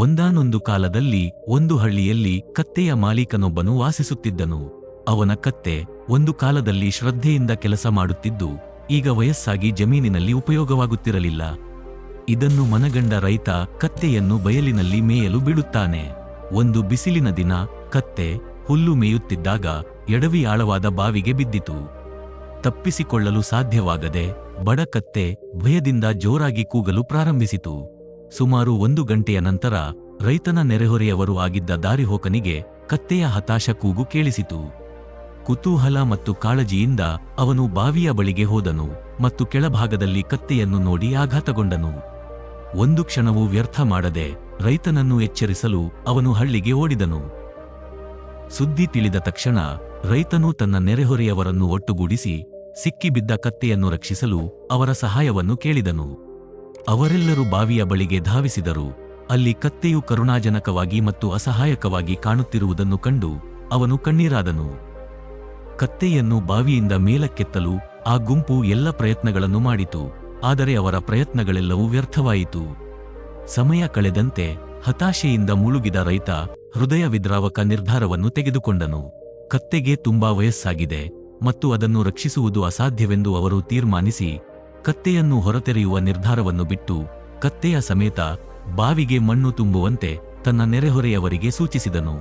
ಒಂದಾನೊಂದು ಕಾಲದಲ್ಲಿ ಒಂದು ಹಳ್ಳಿಯಲ್ಲಿ ಕತ್ತೆಯ ಮಾಲೀಕನೊಬ್ಬನು ವಾಸಿಸುತ್ತಿದ್ದನು. ಅವನ ಕತ್ತೆ ಒಂದು ಕಾಲದಲ್ಲಿ ಶ್ರದ್ಧೆಯಿಂದ ಕೆಲಸ ಮಾಡುತ್ತಿದ್ದು, ಈಗ ವಯಸ್ಸಾಗಿ ಜಮೀನಿನಲ್ಲಿ ಉಪಯೋಗವಾಗುತ್ತಿರಲಿಲ್ಲ. ಇದನ್ನು ಮನಗಂಡ ರೈತ ಕತ್ತೆಯನ್ನು ಬಯಲಿನಲ್ಲಿ ಮೇಯಲು ಬಿಡುತ್ತಾನೆ. ಒಂದು ಬಿಸಿಲಿನ ದಿನ ಕತ್ತೆ ಹುಲ್ಲು ಮೇಯುತ್ತಿದ್ದಾಗ ಎಡವಿ ಆಳವಾದ ಬಾವಿಗೆ ಬಿದ್ದಿತು. ತಪ್ಪಿಸಿಕೊಳ್ಳಲು ಸಾಧ್ಯವಾಗದೆ ಬಡ ಕತ್ತೆ ಭಯದಿಂದ ಜೋರಾಗಿ ಕೂಗಲು ಪ್ರಾರಂಭಿಸಿತು. ಸುಮಾರು ಒಂದು ಗಂಟೆಯ ನಂತರ ರೈತನ ನೆರೆಹೊರೆಯವರು ಆಗಿದ್ದ ದಾರಿಹೋಕನಿಗೆ ಕತ್ತೆಯ ಹತಾಶ ಕೂಗು ಕೇಳಿಸಿತು. ಕುತೂಹಲ ಮತ್ತು ಕಾಳಜಿಯಿಂದ ಅವನು ಬಾವಿಯ ಬಳಿಗೆ ಹೋದನು ಮತ್ತು ಕೆಳಭಾಗದಲ್ಲಿ ಕತ್ತೆಯನ್ನು ನೋಡಿ ಆಘಾತಗೊಂಡನು. ಒಂದು ಕ್ಷಣವೂ ವ್ಯರ್ಥ ಮಾಡದೆ ರೈತನನ್ನು ಎಚ್ಚರಿಸಲು ಅವನು ಹಳ್ಳಿಗೆ ಓಡಿದನು. ಸುದ್ದಿ ತಿಳಿದ ತಕ್ಷಣ ರೈತನು ತನ್ನ ನೆರೆಹೊರೆಯವರನ್ನು ಒಟ್ಟುಗೂಡಿಸಿ ಸಿಕ್ಕಿಬಿದ್ದ ಕತ್ತೆಯನ್ನು ರಕ್ಷಿಸಲು ಅವರ ಸಹಾಯವನ್ನು ಕೇಳಿದನು. ಅವರೆಲ್ಲರೂ ಬಾವಿಯ ಬಳಿಗೆ ಧಾವಿಸಿದರು. ಅಲ್ಲಿ ಕತ್ತೆಯು ಕರುಣಾಜನಕವಾಗಿ ಮತ್ತು ಅಸಹಾಯಕವಾಗಿ ಕಾಣುತ್ತಿರುವುದನ್ನು ಕಂಡು ಅವನು ಕಣ್ಣೀರಾದನು. ಕತ್ತೆಯನ್ನು ಬಾವಿಯಿಂದ ಮೇಲಕ್ಕೆತ್ತಲು ಆ ಗುಂಪು ಎಲ್ಲ ಪ್ರಯತ್ನಗಳನ್ನು ಮಾಡಿತು. ಆದರೆ ಅವರ ಪ್ರಯತ್ನಗಳೆಲ್ಲವೂ ವ್ಯರ್ಥವಾಯಿತು. ಸಮಯ ಕಳೆದಂತೆ ಹತಾಶೆಯಿಂದ ಮುಳುಗಿದ ರೈತ ಹೃದಯ ವಿದ್ರಾವಕ ನಿರ್ಧಾರವನ್ನು ತೆಗೆದುಕೊಂಡನು. ಕತ್ತೆಗೆ ತುಂಬಾ ವಯಸ್ಸಾಗಿದೆ ಮತ್ತು ಅದನ್ನು ರಕ್ಷಿಸುವುದು ಅಸಾಧ್ಯವೆಂದು ಅವರು ತೀರ್ಮಾನಿಸಿ ಕತ್ತೆಯನ್ನು ಹೊರತೆರೆಯುವ ನಿರ್ಧಾರವನ್ನು ಬಿಟ್ಟು ಕತ್ತೆಯ ಸಮೇತ ಬಾವಿಗೆ ಮಣ್ಣು ತುಂಬುವಂತೆ ತನ್ನ ನೆರೆಹೊರೆಯವರಿಗೆ ಸೂಚಿಸಿದನು.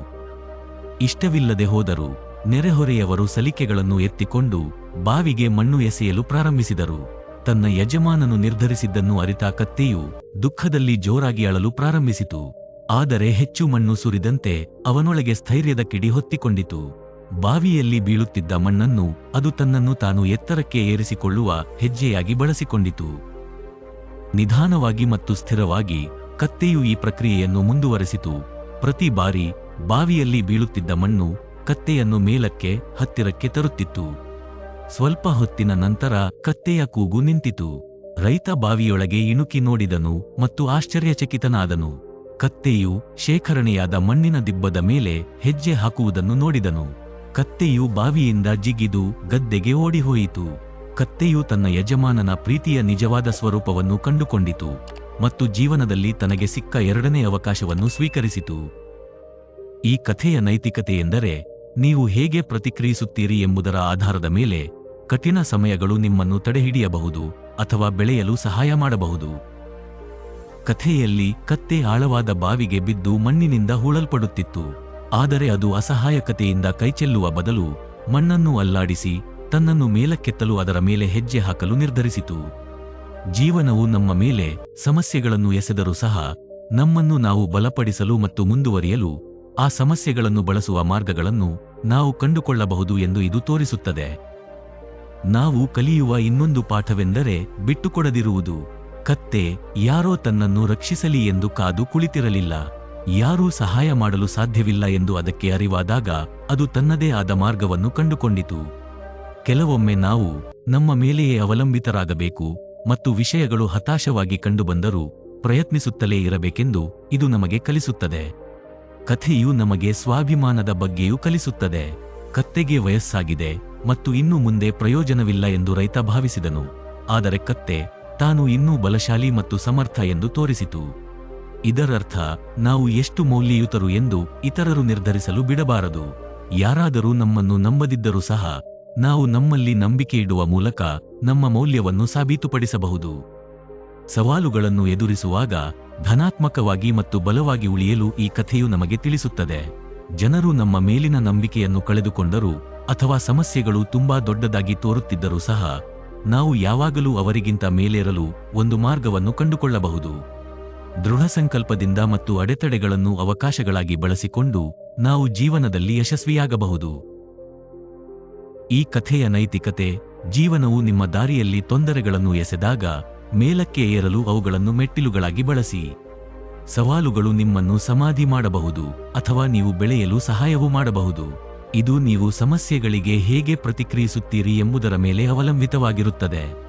ಇಷ್ಟವಿಲ್ಲದೆ ಹೋದರು ನೆರೆಹೊರೆಯವರು ಸಲಿಕೆಗಳನ್ನು ಎತ್ತಿಕೊಂಡು ಬಾವಿಗೆ ಮಣ್ಣು ಎಸೆಯಲು ಪ್ರಾರಂಭಿಸಿದರು. ತನ್ನ ಯಜಮಾನನು ನಿರ್ಧರಿಸಿದ್ದನ್ನು ಅರಿತ ಕತ್ತೆಯು ದುಃಖದಲ್ಲಿ ಜೋರಾಗಿ ಅಳಲು ಪ್ರಾರಂಭಿಸಿತು. ಆದರೆ ಹೆಚ್ಚು ಮಣ್ಣು ಸುರಿದಂತೆ ಅವನೊಳಗೆ ಸ್ಥೈರ್ಯದ ಕಿಡಿ ಹೊತ್ತಿಕೊಂಡಿತು. ಬಾವಿಯಲ್ಲಿ ಬೀಳುತ್ತಿದ್ದ ಮಣ್ಣನ್ನು ಅದು ತನ್ನನ್ನು ತಾನು ಎತ್ತರಕ್ಕೆ ಏರಿಸಿಕೊಳ್ಳುವ ಹೆಜ್ಜೆಯಾಗಿ ಬಳಸಿಕೊಂಡಿತು. ನಿಧಾನವಾಗಿ ಮತ್ತು ಸ್ಥಿರವಾಗಿ ಕತ್ತೆಯು ಈ ಪ್ರಕ್ರಿಯೆಯನ್ನು ಮುಂದುವರೆಸಿತು. ಪ್ರತಿ ಬಾರಿ ಬಾವಿಯಲ್ಲಿ ಬೀಳುತ್ತಿದ್ದ ಮಣ್ಣು ಕತ್ತೆಯನ್ನು ಮೇಲಕ್ಕೆ, ಹತ್ತಿರಕ್ಕೆ ತರುತ್ತಿತ್ತು. ಸ್ವಲ್ಪ ಹೊತ್ತಿನ ನಂತರ ಕತ್ತೆಯ ಕೂಗು ನಿಂತಿತು. ರೈತ ಬಾವಿಯೊಳಗೆ ಇಣುಕಿ ನೋಡಿದನು ಮತ್ತು ಆಶ್ಚರ್ಯಚಕಿತನಾದನು. ಕತ್ತೆಯು ಶೇಖರಣೆಯಾದ ಮಣ್ಣಿನ ದಿಬ್ಬದ ಮೇಲೆ ಹೆಜ್ಜೆ ಹಾಕುವುದನ್ನು ನೋಡಿದನು. ಕತ್ತೆಯು ಬಾವಿಯಿಂದ ಜಿಗಿದು ಗದ್ದೆಗೆ ಓಡಿಹೋಯಿತು. ಕತ್ತೆಯು ತನ್ನ ಯಜಮಾನನ ಪ್ರೀತಿಯ ನಿಜವಾದ ಸ್ವರೂಪವನ್ನು ಕಂಡುಕೊಂಡಿತು ಮತ್ತು ಜೀವನದಲ್ಲಿ ತನಗೆ ಸಿಕ್ಕ ಎರಡನೇ ಅವಕಾಶವನ್ನು ಸ್ವೀಕರಿಸಿತು. ಈ ಕಥೆಯ ನೈತಿಕತೆಯೆಂದರೆ, ನೀವು ಹೇಗೆ ಪ್ರತಿಕ್ರಿಯಿಸುತ್ತೀರಿ ಎಂಬುದರ ಆಧಾರದ ಮೇಲೆ ಕಠಿಣ ಸಮಯಗಳು ನಿಮ್ಮನ್ನು ತಡೆಹಿಡಿಯಬಹುದು ಅಥವಾ ಬೆಳೆಯಲು ಸಹಾಯ ಮಾಡಬಹುದು. ಕಥೆಯಲ್ಲಿ ಕತ್ತೆ ಆಳವಾದ ಬಾವಿಗೆ ಬಿದ್ದು ಮಣ್ಣಿನಿಂದ ಹೂಳಲ್ಪಡುತ್ತಿತ್ತು. ಆದರೆ ಅದು ಅಸಹಾಯಕತೆಯಿಂದ ಕೈಚೆಲ್ಲುವ ಬದಲು ಮಣ್ಣನ್ನು ಅಲ್ಲಾಡಿಸಿ ತನ್ನನ್ನು ಮೇಲಕ್ಕೆತ್ತಲು ಅದರ ಮೇಲೆ ಹೆಜ್ಜೆ ಹಾಕಲು ನಿರ್ಧರಿಸಿತು. ಜೀವನವು ನಮ್ಮ ಮೇಲೆ ಸಮಸ್ಯೆಗಳನ್ನು ಎಸೆದರೂ ಸಹ ನಮ್ಮನ್ನು ನಾವು ಬಲಪಡಿಸಲು ಮತ್ತು ಮುಂದುವರಿಯಲು ಆ ಸಮಸ್ಯೆಗಳನ್ನು ಬಳಸುವ ಮಾರ್ಗಗಳನ್ನು ನಾವು ಕಂಡುಕೊಳ್ಳಬಹುದು ಎಂದು ಇದು ತೋರಿಸುತ್ತದೆ. ನಾವು ಕಲಿಯುವ ಇನ್ನೊಂದು ಪಾಠವೆಂದರೆ ಬಿಟ್ಟುಕೊಡದಿರುವುದು. ಕತ್ತೆ ಯಾರೋ ತನ್ನನ್ನು ರಕ್ಷಿಸಲಿ ಎಂದು ಕಾದು ಕುಳಿತಿರಲಿಲ್ಲ. ಯಾರೂ ಸಹಾಯ ಮಾಡಲು ಸಾಧ್ಯವಿಲ್ಲ ಎಂದು ಅದಕ್ಕೆ ಅರಿವಾದಾಗ ಅದು ತನ್ನದೇ ಆದ ಮಾರ್ಗವನ್ನು ಕಂಡುಕೊಂಡಿತು. ಕೆಲವೊಮ್ಮೆ ನಾವು ನಮ್ಮ ಮೇಲೆಯೇ ಅವಲಂಬಿತರಾಗಬೇಕು ಮತ್ತು ವಿಷಯಗಳು ಹತಾಶವಾಗಿ ಕಂಡುಬಂದರೂ ಪ್ರಯತ್ನಿಸುತ್ತಲೇ ಇರಬೇಕೆಂದು ಇದು ನಮಗೆ ಕಲಿಸುತ್ತದೆ. ಕಥೆಯು ನಮಗೆ ಸ್ವಾಭಿಮಾನದ ಬಗ್ಗೆಯೂ ಕಲಿಸುತ್ತದೆ. ಕತ್ತೆಗೆ ವಯಸ್ಸಾಗಿದೆ ಮತ್ತು ಇನ್ನು ಮುಂದೆ ಪ್ರಯೋಜನವಿಲ್ಲ ಎಂದು ರೈತ ಭಾವಿಸಿದನು. ಆದರೆ ಕತ್ತೆ ತಾನು ಇನ್ನೂ ಬಲಶಾಲಿ ಮತ್ತು ಸಮರ್ಥ ಎಂದು ತೋರಿಸಿತು. ಇದರರ್ಥ, ನಾವು ಎಷ್ಟು ಮೌಲ್ಯಯುತರು ಎಂದು ಇತರರು ನಿರ್ಧರಿಸಲು ಬಿಡಬಾರದು. ಯಾರಾದರೂ ನಮ್ಮನ್ನು ನಂಬದಿದ್ದರೂ ಸಹ, ನಾವು ನಮ್ಮಲ್ಲಿ ನಂಬಿಕೆ ಇಡುವ ಮೂಲಕ ನಮ್ಮ ಮೌಲ್ಯವನ್ನು ಸಾಬೀತುಪಡಿಸಬಹುದು. ಸವಾಲುಗಳನ್ನು ಎದುರಿಸುವಾಗ ಧನಾತ್ಮಕವಾಗಿ ಮತ್ತು ಬಲವಾಗಿ ಉಳಿಯಲು ಈ ಕಥೆಯು ನಮಗೆ ತಿಳಿಸುತ್ತದೆ. ಜನರು ನಮ್ಮ ಮೇಲಿನ ನಂಬಿಕೆಯನ್ನು ಕಳೆದುಕೊಂಡರೂ ಅಥವಾ ಸಮಸ್ಯೆಗಳು ತುಂಬಾ ದೊಡ್ಡದಾಗಿ ತೋರುತ್ತಿದ್ದರೂ ಸಹ, ನಾವು ಯಾವಾಗಲೂ ಅವರಿಗಿಂತ ಮೇಲೇರಲು ಒಂದು ಮಾರ್ಗವನ್ನು ಕಂಡುಕೊಳ್ಳಬಹುದು. ದೃಢ ಸಂಕಲ್ಪದಿಂದ ಮತ್ತು ಅಡೆತಡೆಗಳನ್ನು ಅವಕಾಶಗಳಾಗಿ ಬಳಸಿಕೊಂಡು ನಾವು ಜೀವನದಲ್ಲಿ ಯಶಸ್ವಿಯಾಗಬಹುದು. ಈ ಕಥೆಯ ನೈತಿಕತೆ, ಜೀವನವು ನಿಮ್ಮ ದಾರಿಯಲ್ಲಿ ತೊಂದರೆಗಳನ್ನು ಎಸೆದಾಗ ಮೇಲಕ್ಕೆ ಏರಲು ಅವುಗಳನ್ನು ಮೆಟ್ಟಿಲುಗಳಾಗಿ ಬಳಸಿ. ಸವಾಲುಗಳು ನಿಮ್ಮನ್ನು ಸಮಾಧಿ ಮಾಡಬಹುದು ಅಥವಾ ನೀವು ಬೆಳೆಯಲು ಸಹಾಯವೂ ಮಾಡಬಹುದು. ಇದು ನೀವು ಸಮಸ್ಯೆಗಳಿಗೆ ಹೇಗೆ ಪ್ರತಿಕ್ರಿಯಿಸುತ್ತೀರಿ ಎಂಬುದರ ಮೇಲೆ ಅವಲಂಬಿತವಾಗಿರುತ್ತದೆ.